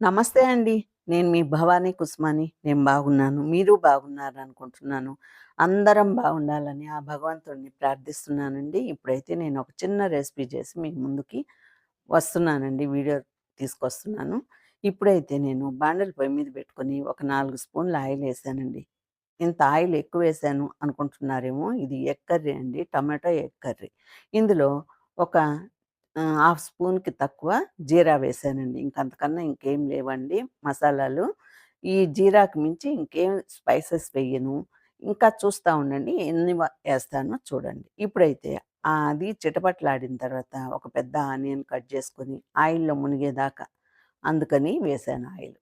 నమస్తే అండి. నేను మీ భవానీ కుసుమాని. నేను బాగున్నాను. మీరు బాగున్నారనుకుంటున్నాను. అందరం బాగుండాలని ఆ భగవంతుడిని ప్రార్థిస్తున్నానండి. ఇప్పుడైతే నేను ఒక చిన్న రెసిపీ చేసి మీ ముందుకి వస్తున్నానండి. వీడియో తీసుకొస్తున్నాను. ఇప్పుడైతే నేను బాండెల పొయ్యి మీద పెట్టుకొని ఒక నాలుగు స్పూన్ల ఆయిల్ వేసానండి ఇంత ఆయిల్ ఎక్కువ వేసాను అనుకుంటున్నారేమో! ఇది ఎగ్ కర్రీ అండి. Tomato egg curry. ఇందులో ఒక హాఫ్ స్పూన్‌కి తక్కువ జీరా వేసానండి ఇంకంతకన్నా ఇంకేం లేవండి మసాలాలు. ఈ జీరాకు మించి ఇంకేం స్పైసెస్ వేయను ఇంకా చూస్తా ఉండండి ఎన్ని వేస్తానో చూడండి. ఇప్పుడైతే అది చిటపటలాడిన తర్వాత ఒక పెద్ద ఆనియన్ కట్ చేసుకొని ఆయిల్‌లో మునిగేదాకా అందుకని వేసాను ఆయిల్.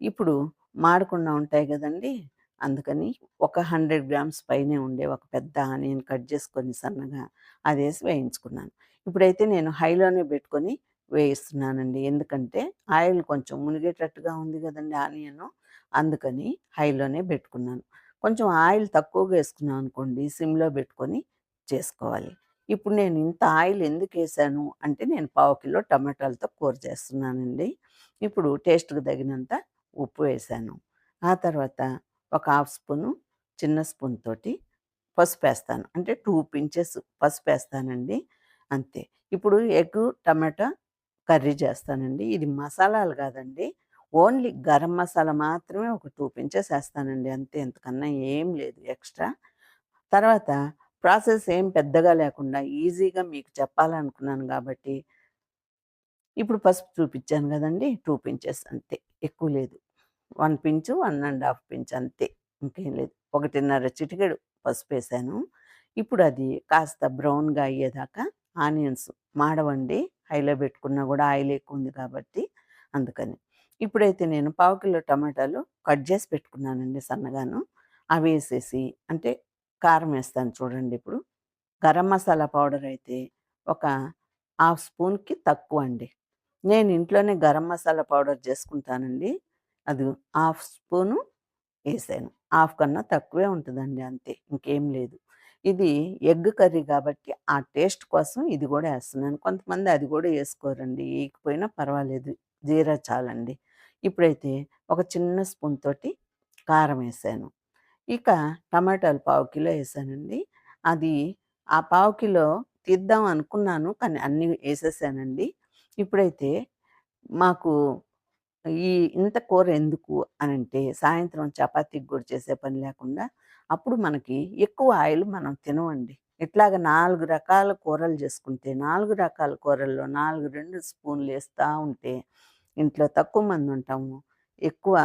ఇప్పుడు మాడకుండా ఉంటాయి కదండి అందుకని ఒక 100 గ్రామ్స్ పైనే ఉండే ఒక పెద్ద ఆనియన్ కట్ చేసుకొని సన్నగా అదేసి వేయించుకున్నాను. ఇప్పుడైతే నేను హైలోనే పెట్టుకొని వేయిస్తున్నానండి. ఎందుకంటే ఆయిల్ కొంచెం మునిగేటట్టుగా ఉంది కదండి ఆనియను. అందుకని హైలోనే పెట్టుకున్నాను. కొంచెం ఆయిల్ తక్కువగా వేసుకున్నాను అనుకోండి సిమ్‌లో పెట్టుకొని చేసుకోవాలి. ఇప్పుడు నేను ఇంత ఆయిల్ ఎందుకు వేసాను అంటే నేను పావు కిలో టమాటాలతో కూర చేస్తున్నానండి. ఇప్పుడు టేస్ట్‌కి తగినంత ఉప్పు వేసాను ఆ తర్వాత ఒక హాఫ్ స్పూను చిన్న స్పూన్ తోటి పసుపు వేస్తాను అంటే టూ పించెస్ పసుపేస్తానండి. అంతే. ఇప్పుడు ఎగ్గు, టమాటా కర్రీ చేస్తానండి. ఇది మసాలాలు కాదండి. ఓన్లీ గరం మసాలా మాత్రమే ఒక టూ పించెస్ వేస్తానండి అంతే. ఇంతకన్నా ఏం లేదు ఎక్స్‌ట్రా. తర్వాత ప్రాసెస్ ఏం పెద్దగా లేకుండా ఈజీగా మీకు చెప్పాలనుకున్నాను కాబట్టి ఇప్పుడు పసుపు చూపించాను కదండి టూ పించెస్ అంతే. ఎక్కువ లేదు. వన్ పించు, 1 ½ పించ్ అంతే. ఇంకేం లేదు. 1:30 చిటికెడు వేసాను ఇప్పుడు అది కాస్త బ్రౌన్‌గా అయ్యేదాకా ఆనియన్స్ మాడవండి. హైలో పెట్టుకున్నా కూడా ఆయిల్ ఎక్కువ ఉంది కాబట్టి అందుకని. ఇప్పుడైతే నేను పావు కిలో టమాటాలు కట్ చేసి పెట్టుకున్నానండి సన్నగాను. అవి వేసేసి అంటే కారం వేస్తాను చూడండి ఇప్పుడు. గరం మసాలా పౌడర్ అయితే ఒక హాఫ్ స్పూన్‌కి తక్కువ అండి నేను ఇంట్లోనే గరం మసాలా పౌడర్ చేసుకుంటానండి. అది హాఫ్ స్పూను వేసాను హాఫ్ కన్నా తక్కువే ఉంటుందండి అంతే. ఇంకేం లేదు. ఇది ఎగ్ కర్రీ కాబట్టి ఆ టేస్ట్ కోసం ఇది కూడా వేస్తున్నాను కొంతమంది అది కూడా వేసుకోరండి వేయకపోయినా పర్వాలేదు. జీరా చాలండి. ఇప్పుడైతే ఒక చిన్న స్పూన్ తోటి కారం వేసాను ఇక టమాటాలు పావు కిలో వేసానండి అది ఆ పావు కిలో తీద్దాం అనుకున్నాను. కానీ అన్నీ వేసేసానండి ఇప్పుడైతే మాకు ఈ ఇంత కూర ఎందుకు అనంటే సాయంత్రం చపాతీకి కూడా చేసే పని లేకుండా అప్పుడు మనకి ఎక్కువ ఆయిల్ మనం తినవండి ఇట్లాగ నాలుగు రకాల కూరలు చేసుకుంటే నాలుగు రకాల కూరల్లో 4, 2 స్పూన్లు వేస్తూ ఉంటే ఇంట్లో తక్కువ మంది ఉంటాము. ఎక్కువ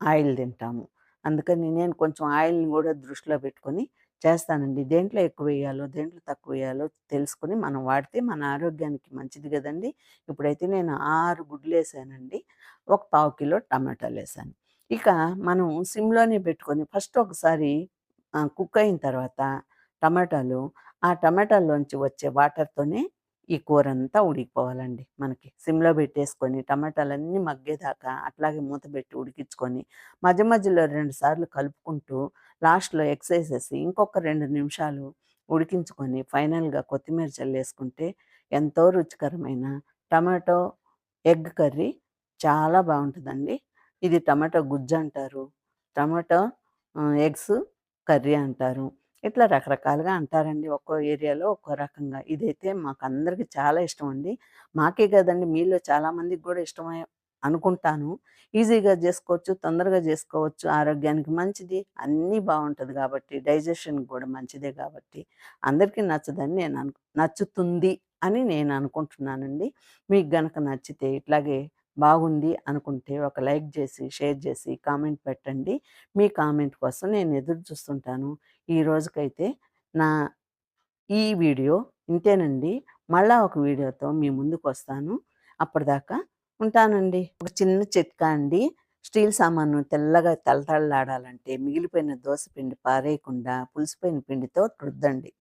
ఆయిల్ తింటాము. అందుకని నేను కొంచెం ఆయిల్‌ని కూడా దృష్టిలో పెట్టుకొని చేస్తానండి. దేంట్లో ఎక్కువ వేయాలో దేంట్లో తక్కువ వేయాలో తెలుసుకొని మనం వాడితే మన ఆరోగ్యానికి మంచిది కదండి ఇప్పుడైతే నేను ఆరు గుడ్లు వేసానండి ఒక పావు కిలో టమాటాలు వేసాను ఇక మనం సిమ్‌లోనే పెట్టుకొని ఫస్ట్ ఒకసారి కుక్ అయిన తర్వాత టమాటాలు ఆ టమాటాల్లోంచి వచ్చే వాటర్‌తోనే ఈ కూర అంతా ఉడికిపోవాలండి మనకి. సిమ్‌లో పెట్టేసుకొని టమాటాలన్నీ మగ్గేదాకా అట్లాగే మూత పెట్టి ఉడికించుకొని మధ్య మధ్యలో రెండు సార్లు కలుపుకుంటూ లాస్ట్‌లో ఎగ్స్ ఇంకొక రెండు నిమిషాలు ఉడికించుకొని ఫైనల్‌గా కొత్తిమీర చల్లేసుకుంటే ఎంతో రుచికరమైన టమాటో ఎగ్ కర్రీ చాలా బాగుంటుందండి ఇది టమాటో గుజ్జు అంటారు టమాటో ఎగ్స్ కర్రీ అంటారు. ఇట్లా రకరకాలుగా అంటారండి. ఒక్కో ఏరియాలో ఒక్కో రకంగా. ఇదైతే మాకు అందరికీ చాలా ఇష్టం అండి మాకే కదండి మీలో చాలామందికి కూడా ఇష్టమే అనుకుంటాను. ఈజీగా చేసుకోవచ్చు తొందరగా చేసుకోవచ్చు ఆరోగ్యానికి మంచిది. అన్నీ బాగుంటుంది కాబట్టి డైజెషన్‌కి కూడా మంచిదే కాబట్టి అందరికీ నచ్చదని నేను అను నచ్చుతుంది అని నేను అనుకుంటున్నానండి. మీకు గనక నచ్చితే ఇట్లాగే బాగుంది అనుకుంటే ఒక లైక్ చేసి షేర్ చేసి కామెంట్ పెట్టండి. మీ కామెంట్ కోసం నేను ఎదురు చూస్తుంటాను. ఈ రోజుకైతే నా ఈ వీడియో ఇంతేనండి. మళ్ళా ఒక వీడియోతో మీ ముందుకు వస్తాను అప్పటిదాకా ఉంటానండి. ఒక చిన్న చిట్కా అండి. స్టీల్ సామాను తెల్లగా తళతళలాడాలంటే మిగిలిపోయిన దోస పిండి పారేయకుండా పులిసిపోయిన పిండితో రుద్దండి.